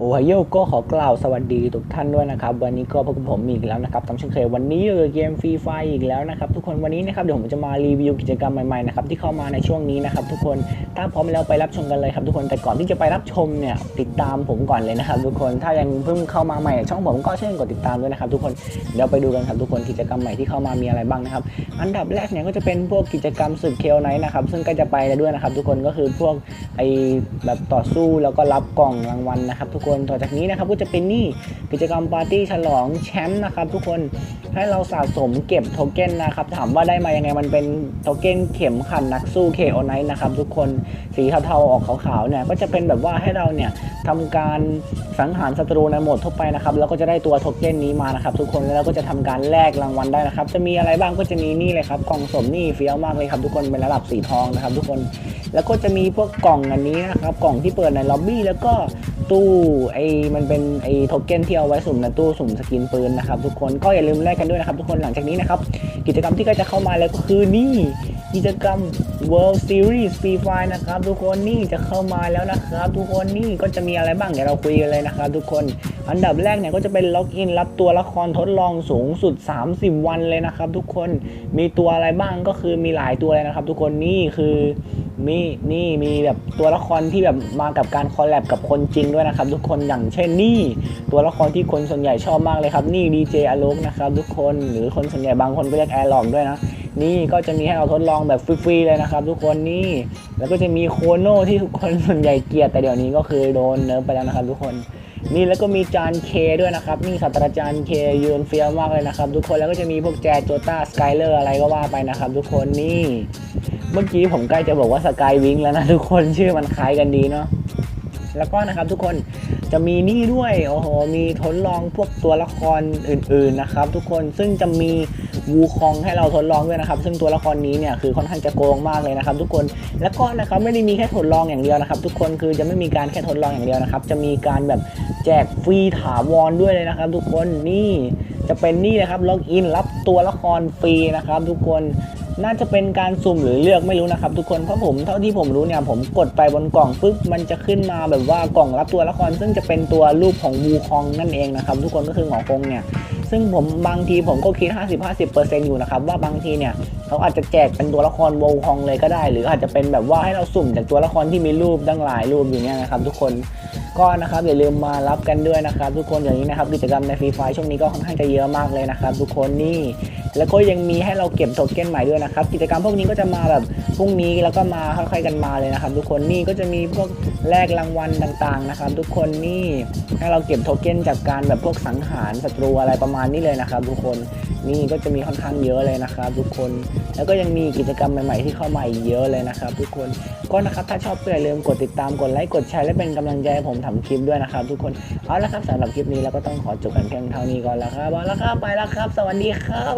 โอไฮโอก็ขอกล่าวสวัสดีทุกท่านด้วยนะครับ วันนี้ก็พบกับผมอีกแล้วนะครับตามเช่นเคยวันนี้อยู่กับเกมฟรีไฟอีกแล้วนะครับทุกคนวันนี้นะครับเดี๋ยวผมจะมารีวิวกิจกรรมใหม่ๆนะครับที่เข้ามาในช่วงนี้นะครับทุกคนถ้าพร้อมแล้วไปรับชมกันเลยครับทุกคนแต่ก่อนที่จะไปรับชมเนี่ยติดตามผมก่อนเลยนะครับ ทุกคนถ้ายังเพิ่งเข้ามาใหม่ช่องผมก็เช่นกดติดตามด้วยนะครับทุกคนเดี๋ยวไปดูกันครับทุกคนกิจกรรมใหม่ที่เข้ามามีอะไรบ้างนะครับอันดับแรกเนี่ยก็จะเป็นพวกกิจกรรมศึกเคลไนท์นะครับซึ่งก็จะไปแล้วด้วยนะครับทุกคนก็คือพวกไอแบบต่อสู้แล้วก็รับกล่องรางวัลนะครับทุกคนต่อจากนี้นะครับก็จะเป็นนี่กิจกรรมปาร์ตี้ฉลองแชมป์นะครับทุกคนให้เราสะสมเก็บโทเก้นนะครับถามว่าได้มายังไงมันเป็นโทเก้นเข็มขัดนักสู้เคโอไนท์นะครับทุกคนสีเทาๆออกขาวๆเนี่ยก็จะเป็นแบบว่าให้เราเนี่ยทำการสังหารศัตรูในโหมดทั่วไปนะครับแล้วก็จะได้ตัวโทเก้นนี้มานะครับทุกคนแล้วเราก็จะทำการแลกรางวัลได้นะครับ จะมีอะไรบ้างก็จะมีนี่เลยครับกล่องสมนี่เฟี้ยวมากเลยครับทุกคนเป็นระดับสีทองนะครับ ทุกคนแล้วก็จะมีพวกกล่องอันนี้นะครับกล่องที่เปิดในล็อบบี้แล้วก็ ตู้ไอ้มันเป็นไอโทเก้นที่เอาไว้สุ่มในตู้สุ่มสกินปืนนะครับทุกคนก็อย่าลืมแลกกันด้วยนะครับทุกคนหลังจากนี้นะครับกิจกรรมที่ก็จะเข้ามาแล้วก็คือนี่กิจกรรม World Series Free Fire นะครับทุกคนนี่จะเข้ามาแล้วนะครับ ทุกคนนี่ก็จะมีอะไรบ้างเดี๋ยวเราคุยกันเลยนะครับทุกคนอันดับแรกเนี่ยก็จะเป็นล็อกอินรับตัวละครทดลองสูงสุด 30 วันเลยนะครับ ทุกคนมีตัวอะไรบ้างก็คือมีหลายตัวเลยนะครับ ทุกคนนี่คือ มีนี่มีแบบตัวละครที่แบบมากับการคอลแลบกับคนจริงด้วยนะครับ ทุกคนอย่างเช่นนี่ตัวละครที่คนส่วนใหญ่ชอบมากเลยครับ นี่ดีเจอโลกนะครับทุกคนหรือคนส่วนใหญ่บางคนก็เรียกแอร์ลอกด้วยนะ นี่ก็จะมีให้เราทดลองแบบฟรีๆเลยนะครับ ทุกคนนี่แล้วก็จะมีโคโน่ที่ทุกคนส่วนใหญ่เกลียดแต่เดี๋ยวนี้ก็คือโดนเนิร์ฟไปแล้วนะครับ ทุกคนนี่แล้วก็มีจานเคด้วยนะครับนี่ศาสตราจารย์เคยืนเฟี้ยวมากเลยนะครับ ทุกคนแล้วก็จะมีพวกแจโจต้าสกายเลอร์อะไรก็ว่าไปนะครับ ทุกคนนี่เมื่อกี้ผมใกล้จะบอกว่าสกายวิงแล้วนะทุกคนชื่อมันคล้ายกันดีเนาะแล้วก็นะครับทุกคนจะมีนี่ด้วยโอ้โหมีทดลองพวกตัวละครอื่น ๆนะครับ ทุกคนซึ่งจะมี วูคองให้เราทดลองด้วยนะครับ ซึ่งตัวละครนี้เนี่ยคือค่อนข้างจะโกงมากเลยนะครับ ทุกคนแล้วก็นะครับไม่ได้มีแค่ทดลองอย่างเดียวนะครับ ทุกคนคือจะไม่มีการแค่ทดลองอย่างเดียวนะครับ จะมีการแบบแจกฟรีถาวรด้วยเลยนะครับ ทุกคนนี่จะเป็นนี่นะครับล็อกอินรับตัวละครฟรีนะครับ ทุกคนน่าจะเป็นการสุ่มหรือเลือกไม่รู้นะครับ ทุกคนเพราะผมเท่าที่ผมรู้เนี่ยผมกดไปบนกล่องปุ๊บมันจะขึ้นมาแบบว่ากล่องรับตัวละครซึ่งจะเป็นตัวรูปของวูคองนั่นเองนะครับ ทุกคนก็คือหงอคงเนี่ย ซึ่งผมบางทีผมก็คิด 50-50%อยู่นะครับว่าบางทีเนี่ยเขาอาจจะแจกเป็นตัวละครโวูคองเลยก็ได้ หรืออาจจะเป็นแบบว่าให้เราสุ่มจากตัวละครที่มีรูปตั้งหลายรูปอยู่เนี่ยนะครับ ทุกคนก็นะครับอย่าลืมมารับกันด้วยนะครับ ทุกคนอย่างนี้นะครับกิจกรรมในฟรีไฟช่วงนี้ก็ค่อนข้างจะเยอะมากเลยนะครับ ทุกคนนี่แล้วก็ยังมีให้เราเก็บโทเก้นใหม่ด้วยนะครับ กิจกรรมพวกนี้ก็จะมาแบบพรุ่งนี้แล้วก็มาค่อยๆกันมาเลยนะครับ ทุกคนนี่ก็จะมีพวกแลกรางวัลต่างๆนะครับ ทุกคนนี่ให้เราเก็บโทเก้นจากการแบบพวกสังหารศัตรูอะไรประมาณนี้เลยนะครับ ทุกคนนี่ก็จะมีค่อนข้างเยอะเลยนะครับ ทุกคนแล้วก็ยังมีกิจกรรมใหม่ๆที่เข้ามาอีกเยอะเลยนะครับ ทุกคนก็นะครับถ้าชอบก็อย่าลืมกดติดตามกดไลค์กดแชร์และเป็นกำลังใจให้ผมทำคลิปด้วยนะครับ ทุกคนเอาละครับสำหรับคลิปนี้เราก็ต้องขอจบกันเพียงเท่านี้ก่อนแล้วครับเอาละครับไปแล้วครับ สวัสดีครับ